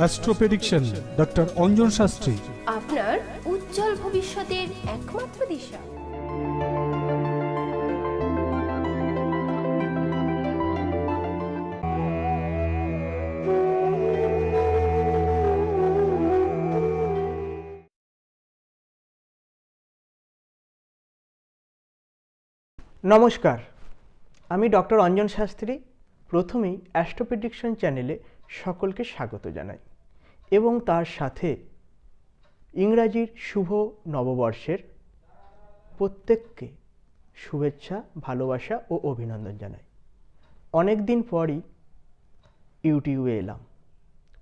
Astro prediction doctor Anjan Shastri. আপনার উজ্জ্বল ভবিষ্যতের একমাত্র দিশা। নমস্কার আমি ডক্টর অঞ্জন শাস্ত্রী। প্রথমেই অ্যাস্ট্রোপ্রেডিকশন চ্যানেলে সকলকে স্বাগত জানাই। এবং তার সাথে ইংরাজির শুভ নববর্ষের প্রত্যেককে শুভেচ্ছা, ভালোবাসা ও অভিনন্দন জানাই। অনেক দিন পরই ইউটিউবে এলাম।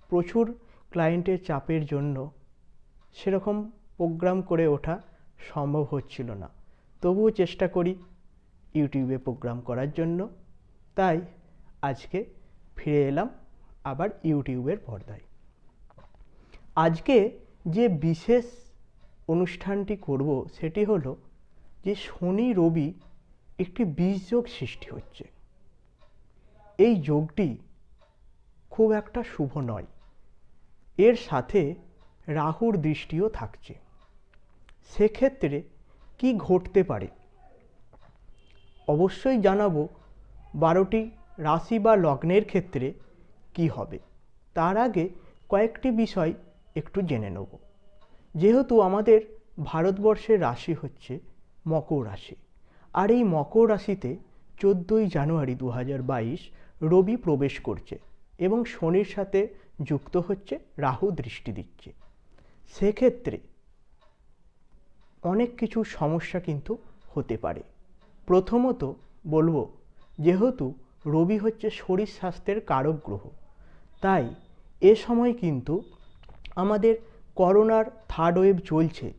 প্রচুর ক্লায়েন্টের চাপের জন্য সেরকম প্রোগ্রাম করে ওঠা সম্ভব হচ্ছিল না। তবুও চেষ্টা করি ইউটিউবে প্রোগ্রাম করার জন্য। তাই আজকে ফিরে এলাম আবার ইউটিউবের পর্দায়। আজকে যে বিশেষ অনুষ্ঠানটি করব সেটি হলো যে শনি রবি একটি বীজযোগ সৃষ্টি হচ্ছে। এই যোগটি খুব একটা শুভ নয়। এর সাথে রাহুর দৃষ্টিও থাকছে। সেক্ষেত্রে কি ঘটতে পারে? অবশ্যই জানাব বারোটি রাশি বা লগ্নের ক্ষেত্রে কি হবে। তার আগে কয়েকটি বিষয় একটু জেনে নেব। যেহেতু আমাদের ভারতবর্ষের রাশি হচ্ছে মকর রাশি, আর এই মকর রাশিতে চোদ্দোই জানুয়ারি দু বাইশ রবি প্রবেশ করছে এবং শনির সাথে যুক্ত হচ্ছে রাহু দৃষ্টি দিচ্ছে। সেক্ষেত্রে অনেক কিছু সমস্যা কিন্তু হতে পারে। প্রথমত বলব, যেহেতু রবি হচ্ছে শরীর স্বাস্থ্যের কারক গ্রহ, তাই এ সময় কিন্তু আমাদের করোনার থার্ড ওয়েভ চলছে।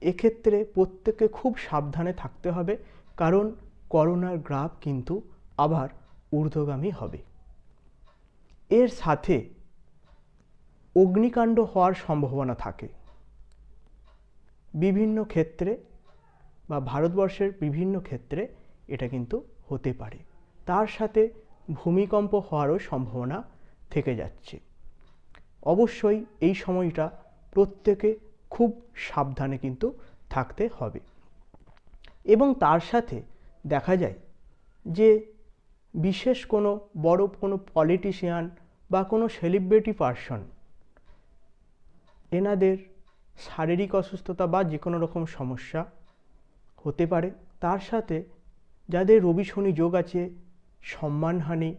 এক্ষেত্রে প্রত্যেকে খুব সাবধানে থাকতে হবে, কারণ করোনার গ্রাফ কিন্তু আবার ঊর্ধ্বগামী হবে। এর সাথে অগ্নিকাণ্ড হওয়ার সম্ভাবনা থাকে। বিভিন্ন ক্ষেত্রে বা ভারতবর্ষের বিভিন্ন ক্ষেত্রে এটা কিন্তু হতে পারে। তার সাথে ভূমিকম্প হওয়ারও সম্ভাবনা থেকে যাচ্ছে। অবশ্যই এই সময়টা প্রত্যেকে খুব সাবধানে কিন্তু থাকতে হবে। এবং তার সাথে দেখা যায় যে বিশেষ কোনো বড় কোনো পলিটিশিয়ান বা কোনো সেলিব্রিটি পার্সন এনাদের শারীরিক অসুস্থতা বা যে কোনো রকম সমস্যা হতে পারে, তার সাথে যাদের রবি শনি যোগ আছে, সম্মানহানি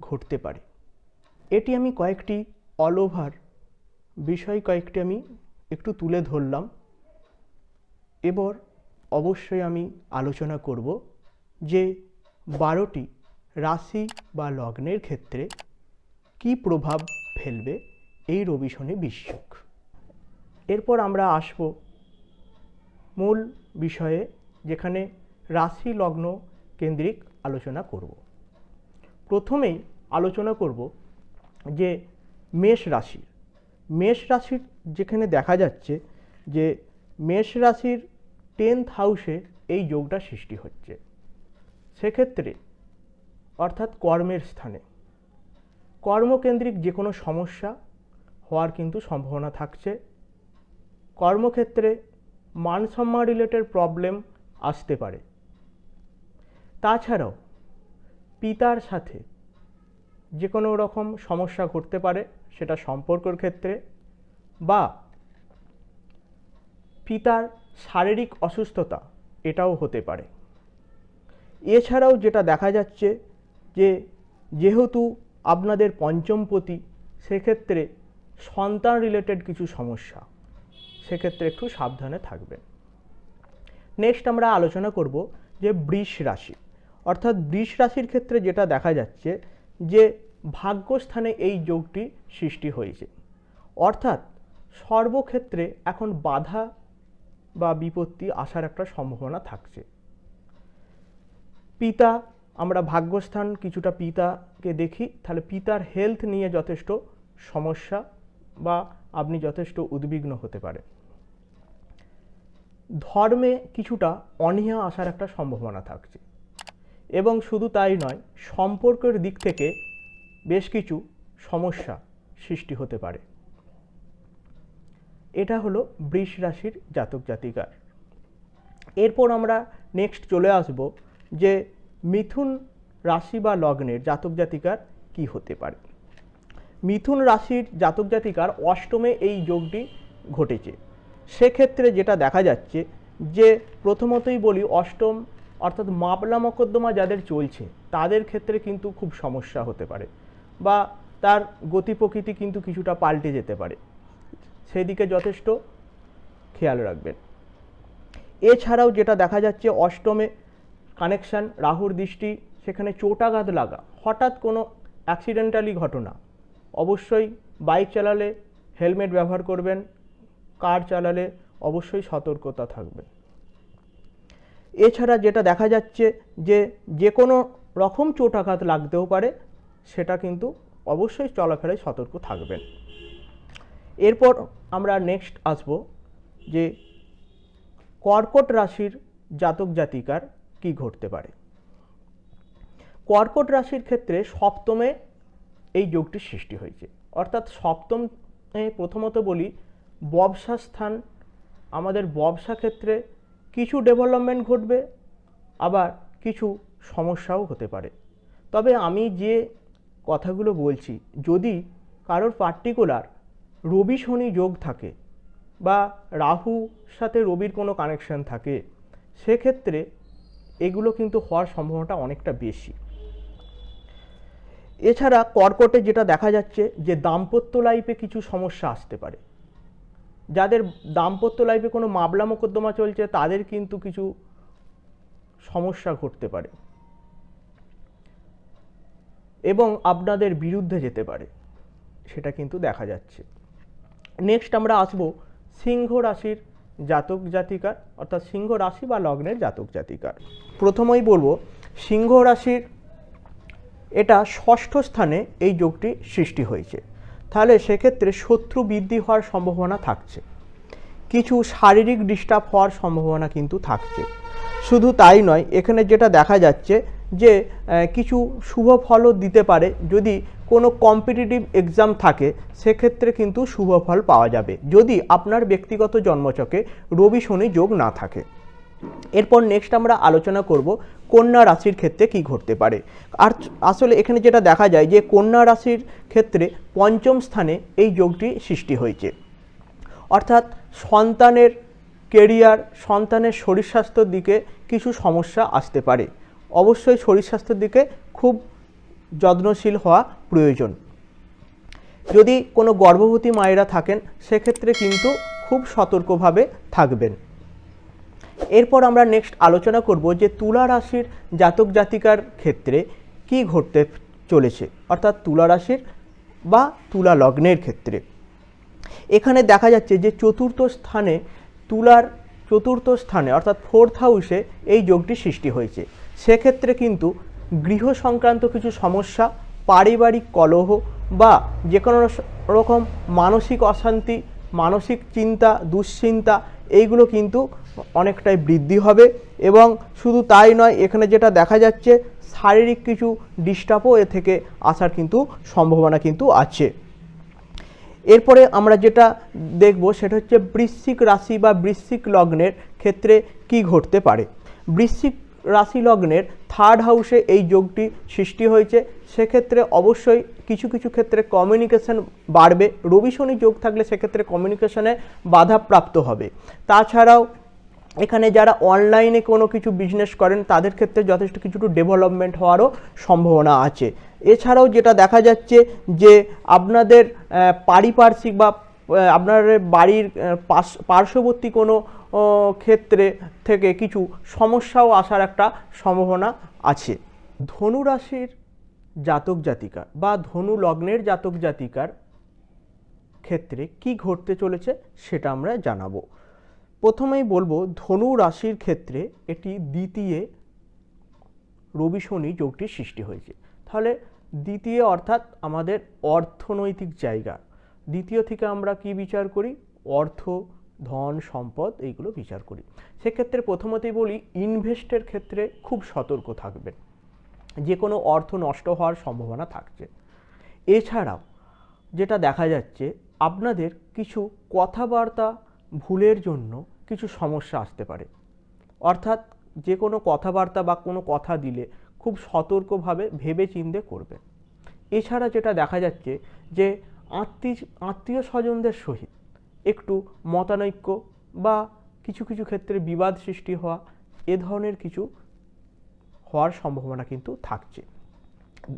ঘটতে পারে। এটি আমি কয়েকটি অল ওভার বিষয় কয়েকটি আমি একটু তুলে ধরলাম। এবার অবশ্যই আমি আলোচনা করব যে বারোটি রাশি বা লগ্নের ক্ষেত্রে কী প্রভাব ফেলবে এই রবি শনি বিশ্বক। এরপর আমরা আসব মূল বিষয়ে যেখানে রাশি লগ্ন কেন্দ্রিক আলোচনা করব। প্রথমেই আলোচনা করব যে মেষ রাশি মেষ রাশির যেখানে দেখা যাচ্ছে যে মেষ রাশির টেন্থ হাউসে এই যোগটা সৃষ্টি হচ্ছে। সেক্ষেত্রে অর্থাৎ কর্মের স্থানে কর্মকেন্দ্রিক যে কোনো সমস্যা হওয়ার কিন্তু সম্ভাবনা থাকছে। কর্মক্ষেত্রে মান সম্মান রিলেটেড প্রবলেম আসতে পারে। তাছাড়াও পিতার সাথে যে কোনো রকম সমস্যা ঘটতে পারে সেটা সম্পর্কের ক্ষেত্রে বা পিতার শারীরিক অসুস্থতা এটাও হতে পারে। এছাড়াও যেটা দেখা যাচ্ছে যে যেহেতু আপনাদের পঞ্চমপতি, সেক্ষেত্রে সন্তান রিলেটেড কিছু সমস্যা, সেক্ষেত্রে একটু সাবধানে থাকবেন। নেক্সট আমরা আলোচনা করব যে বৃষ রাশি। অর্থাৎ বৃষ রাশির ক্ষেত্রে যেটা দেখা যাচ্ছে যে ভাগ্যস্থানে এই যোগটি সৃষ্টি হয়েছে। অর্থাৎ সর্বক্ষেত্রে এখন বাধা বা বিপত্তি আসার একটা সম্ভাবনা থাকছে। পিতা, আমরা ভাগ্যস্থান কিছুটা পিতাকে দেখি, তাহলে পিতার হেলথ নিয়ে যথেষ্ট সমস্যা বা আপনি যথেষ্ট উদ্বিগ্ন হতে পারে ধর্মে কিছুটা অনীহা আসার একটা সম্ভাবনা থাকছে। এবং শুধু তাই নয়, সম্পর্কের দিক থেকে বেশ কিছু সমস্যা সৃষ্টি হতে পারে। এটা হলো বৃষ রাশির জাতক জাতিকার। এরপর আমরা নেক্সট চলে আসব যে মিথুন রাশি বা লগ্নের জাতক জাতিকার কি হতে পারে। মিথুন রাশির জাতক জাতিকার অষ্টমে এই যোগটি ঘটেছে। সেক্ষেত্রে যেটা দেখা যাচ্ছে যে প্রথমতই বলি অষ্টম অর্থাৎ মামলা মকদ্দমা যাদের চলছে, তাদের ক্ষেত্রে কিন্তু খুব সমস্যা হতে পারে বা তার গতি প্রকৃতি কিন্তু কিছুটা পাল্টে যেতে পারে। সেদিকে যথেষ্ট খেয়াল রাখবেন। এছাড়াও যেটা দেখা যাচ্ছে, অষ্টমে কানেকশন, রাহুর দৃষ্টি, সেখানে চোটাঘাত লাগা, হঠাৎ কোনো অ্যাক্সিডেন্টালি ঘটনা, অবশ্যই বাইক চালালে হেলমেট ব্যবহার করবেন কার চালালে অবশ্যই সতর্কতা থাকবে এছাড়া যেটা দেখা যাচ্ছে যে যে কোনো রকম চোটাঘাত লাগতেও পারে, সেটা কিন্তু অবশ্যই চলাফেরায় সতর্ক থাকবেন। এরপর আমরা নেক্সট আসব যে কর্কট রাশির জাতক জাতিকার কি ঘটতে পারে। কর্কট রাশির ক্ষেত্রে সপ্তমে এই যোগটির সৃষ্টি হয়েছে। অর্থাৎ সপ্তমে প্রথমত বলি ব্যবসা স্থান আমাদের ব্যবসা ক্ষেত্রে কিছু ডেভেলপমেন্ট ঘটবে, আবার কিছু সমস্যাও হতে পারে। তবে আমি যে কথাগুলো বলছি, যদি কারোর পার্টিকুলার রবি শনি যোগ থাকে বা রাহু সাথে রবির কোনো কানেকশন থাকে, সেক্ষেত্রে এগুলো কিন্তু হওয়ার সম্ভাবনাটা অনেকটা বেশি। এছাড়া কর্কটে যেটা দেখা যাচ্ছে যে দাম্পত্য লাইফে কিছু সমস্যা আসতে পারে। যাদের দাম্পত্য লাইফে কোনো মামলা মোকদ্দমা চলছে, তাদের কিন্তু কিছু সমস্যা ঘটতে পারে। এবং আপনাদের বিরুদ্ধে যেতে পারে, সেটা কিন্তু দেখা যাচ্ছে। নেক্সট আমরা আসব সিংহ রাশির জাতক জাতিকার, অর্থাৎ সিংহ রাশি বা লগ্নের জাতক জাতিকার। প্রথমেই বলব, সিংহ রাশির এটা ষষ্ঠ স্থানে এই যোগটি সৃষ্টি হয়েছে। তাহলে সেক্ষেত্রে শত্রু বৃদ্ধি হওয়ার সম্ভাবনা থাকছে। কিছু শারীরিক ডিস্টার্ব হওয়ার সম্ভাবনা কিন্তু থাকছে। শুধু তাই নয়, এখানে যেটা দেখা যাচ্ছে যে কিছু শুভ ফলও দিতে পারে। যদি কোনো কম্পিটিটিভ এক্সাম থাকে, সেক্ষেত্রে কিন্তু শুভ ফল পাওয়া যাবে। যদি আপনার ব্যক্তিগত জন্মচকে রবি শনি যোগ না থাকে। এরপর নেক্সট আমরা আলোচনা করব কন্যা রাশির ক্ষেত্রে কি ঘটতে পারে? আর আসলে এখানে যেটা দেখা যায় যে কন্যা রাশির ক্ষেত্রে পঞ্চম স্থানে এই যোগটি সৃষ্টি হয়েছে। অর্থাৎ সন্তানের কেরিয়ার সন্তানের শরীর স্বাস্থ্যের দিকে কিছু সমস্যা আসতে পারে। অবশ্যই শরীর স্বাস্থ্যের দিকে খুব যত্নশীল হওয়া প্রয়োজন। যদি কোনো গর্ভবতী মায়েরা থাকেন, সেক্ষেত্রে কিন্তু খুব সতর্কভাবে থাকবেন। এরপর আমরা নেক্সট আলোচনা করব যে তুলা রাশির জাতক জাতিকার ক্ষেত্রে কি ঘটতে চলেছে, অর্থাৎ তুলা রাশির বা তুলা লগ্নের ক্ষেত্রে। এখানে দেখা যাচ্ছে যে চতুর্থ স্থানে তুলার চতুর্থ স্থানে, অর্থাৎ ফোর্থ হাউসে এই যোগটি সৃষ্টি হয়েছে। সেক্ষেত্রে কিন্তু গৃহ সংক্রান্ত কিছু সমস্যা, পারিবারিক কলহ বা যে কোনো রকম মানসিক অশান্তি, মানসিক চিন্তা, দুশ্চিন্তা এইগুলো কিন্তু অনেকটাই বৃদ্ধি হবে এবং শুধু তাই নয়, এখানে যেটা দেখা যাচ্ছে, শারীরিক কিছু ডিস্টার্বও এ থেকে আসার কিন্তু সম্ভাবনা কিন্তু আছে। এরপরে আমরা যেটা দেখব, সেটা হচ্ছে বৃশ্চিক রাশি বা বৃশ্চিক লগ্নের ক্ষেত্রে কি ঘটতে পারে। বৃশ্চিক রাশি লগ্নের থার্ড হাউসে এই যোগটি সৃষ্টি হয়েছে। সেক্ষেত্রে অবশ্যই কিছু কিছু ক্ষেত্রে কমিউনিকেশন বাড়বে। রবি শনি যোগ থাকলে সেক্ষেত্রে কমিউনিকেশনে বাধাপ্রাপ্ত হবে। তাছাড়াও এখানে যারা অনলাইনে কোনো কিছু বিজনেস করেন, তাদের ক্ষেত্রে যথেষ্ট কিছু ডেভেলপমেন্ট হওয়ারও সম্ভাবনা আছে। এছাড়াও যেটা দেখা যাচ্ছে যে আপনাদের পারিপার্শ্বিক বা আপনার বাড়ির পার্শ্ববর্তী কোনো ক্ষেত্রে থেকে কিছু সমস্যাও আসার একটা সম্ভাবনা আছে। ধনু রাশির জাতক জাতিকা বা ধনু লগ্নের জাতক জাতিকার ক্ষেত্রে কি ঘটতে চলেছে সেটা আমরা জানাব। প্রথমেই বলব ধনু রাশির ক্ষেত্রে এটি দ্বিতীয় রবি শনি যোগটি সৃষ্টি হয়েছে। তাহলে দ্বিতীয় অর্থাৎ আমাদের অর্থনৈতিক জায়গা। দ্বিতীয় থেকে আমরা কি বিচার করি? অর্থ ধন, সম্পদ এইগুলো বিচার করি। সেক্ষেত্রে প্রথমতেই বলি, ইনভেস্টের ক্ষেত্রে খুব সতর্ক থাকবেন। যে কোনো অর্থ নষ্ট হওয়ার সম্ভাবনা থাকছে। এছাড়াও যেটা দেখা যাচ্ছে, আপনাদের কিছু কথাবার্তা ভুলের জন্য কিছু সমস্যা আসতে পারে। অর্থাৎ যে কোনো কথাবার্তা বা কোনো কথা দিলে খুব সতর্কভাবে ভেবে চিন্তে করবেন। এছাড়া যেটা দেখা যাচ্ছে যে আত্মীয় আত্মীয় স্বজনদের সহিত একটু মতানৈক্য বা কিছু কিছু ক্ষেত্রে বিবাদ সৃষ্টি হওয়া, এ ধরনের কিছু হওয়ার সম্ভাবনা কিন্তু থাকছে।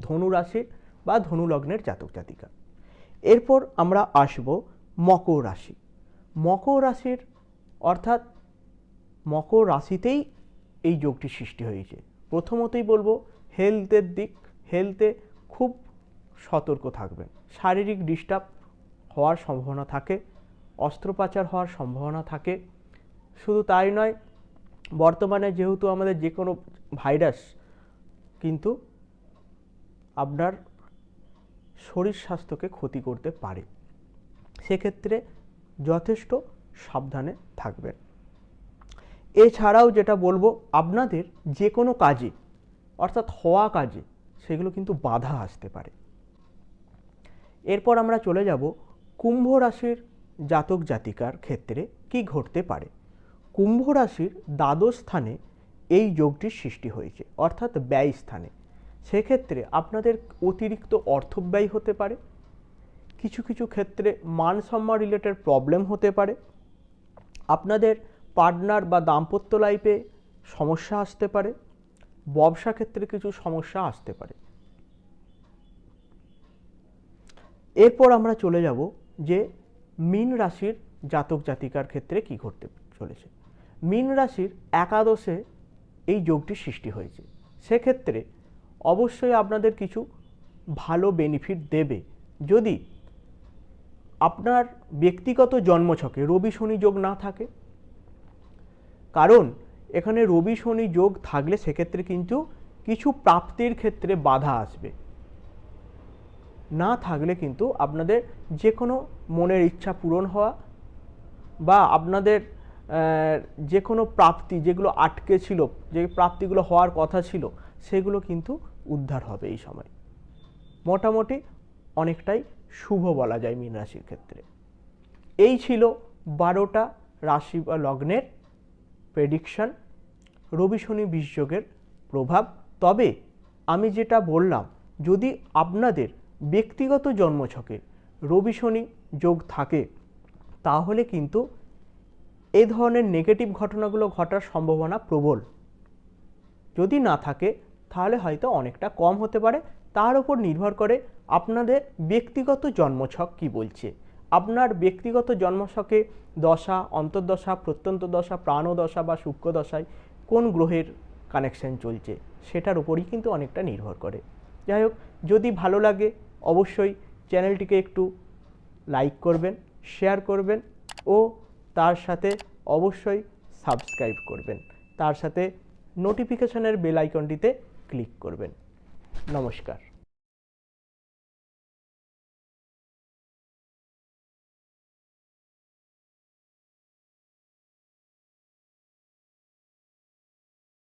ধনু রাশির বা ধনু লগ্নের জাতক জাতিকা। এরপর আমরা আসব মকর রাশি। মকর রাশির অর্থাৎ মকর রাশিতেই এই যোগটি সৃষ্টি হয়েছে। প্রথমতই বলব হেলথের দিক হেলথে খুব সতর্ক থাকবেন। শারীরিক ডিস্টার্ব হওয়ার সম্ভাবনা থাকে। অস্ত্রোপচার হওয়ার সম্ভাবনা থাকে। শুধু তাই নয়, বর্তমানে যেহেতু আমাদের যে কোনো ভাইরাস, কিন্তু আপনার শরীর স্বাস্থ্যকে ক্ষতি করতে পারে। সেক্ষেত্রে যথেষ্ট সাবধানে থাকবেন। এছাড়াও যেটা বলব, আপনাদের যে কোনো কাজে, অর্থাৎ হওয়া কাজে, সেগুলো কিন্তু বাধা আসতে পারে। এরপর আমরা চলে যাব, কুম্ভ রাশির জাতক জাতিকার ক্ষেত্রে কি ঘটতে পারে? কুম্ভ রাশির দ্বাদশ স্থানে এই যোগটির সৃষ্টি হয়েছে, অর্থাৎ ব্যয় স্থানে। সেক্ষেত্রে আপনাদের অতিরিক্ত অর্থব্যয় হতে পারে। কিছু কিছু ক্ষেত্রে মান সম্মান রিলেটেড প্রবলেম হতে পারে। আপনাদের পার্টনার বা দাম্পত্য লাইফে সমস্যা আসতে পারে। ব্যবসা ক্ষেত্রে কিছু সমস্যা আসতে পারে। এরপর আমরা চলে যাব যে মীন রাশির জাতক জাতিকার ক্ষেত্রে কি ঘটতে চলেছে? মীন রাশির একাদশে এই যোগটি সৃষ্টি হয়েছে। সেক্ষেত্রে অবশ্যই আপনাদের কিছু ভালো বেনিফিট দেবে। যদি আপনার ব্যক্তিগত জন্মছকে রবি শনি যোগ না থাকে, কারণ এখানে রবি শনি যোগ থাকলে সেক্ষেত্রে কিন্তু কিছু প্রাপ্তির ক্ষেত্রে বাধা আসবে। না থাকলে কিন্তু আপনাদের যে কোনো মনের ইচ্ছা পূরণ হওয়া বা আপনাদের যে কোনো প্রাপ্তি যেগুলো আটকে ছিল, যে প্রাপ্তিগুলো হওয়ার কথা ছিল, সেগুলো কিন্তু উদ্ধার হবে এই সময়। মোটামুটি অনেকটাই শুভ বলা যায় মীন রাশির ক্ষেত্রে। এই ছিল বারোটা রাশি বা লগ্নের প্রেডিকশন রবি শনি বিশ্বযোগের প্রভাব। তবে আমি যেটা বললাম, যদি আপনাদের ব্যক্তিগত জন্মছকে রবি শনি যোগ থাকে, তাহলে কিন্তু এই ধরনের নেগেটিভ ঘটনাগুলো ঘটার সম্ভাবনা প্রবল। যদি না থাকে, তাহলে হয়তো অনেকটা কম হতে পারে। তার উপর নির্ভর করে আপনাদের ব্যক্তিগত জন্মছক কি বলছে। আপনার ব্যক্তিগত জন্মছকে দশা, অন্তর্দশা প্রত্যন্ত দশা প্রাণদশা বা সূক্ষ্ম দশায় কোন গ্রহের কানেকশন চলছে, সেটার উপরই কিন্তু অনেকটা নির্ভর করে। যাই হোক, যদি ভালো লাগে, অবশ্যই চ্যানেলটিকে একটু লাইক করবেন শেয়ার করবেন ও তার সাথে অবশ্যই সাবস্ক্রাইব করবেন। তার সাথে নোটিফিকেশনের বেল আইকনটিতে ক্লিক করবেন। নমস্কার।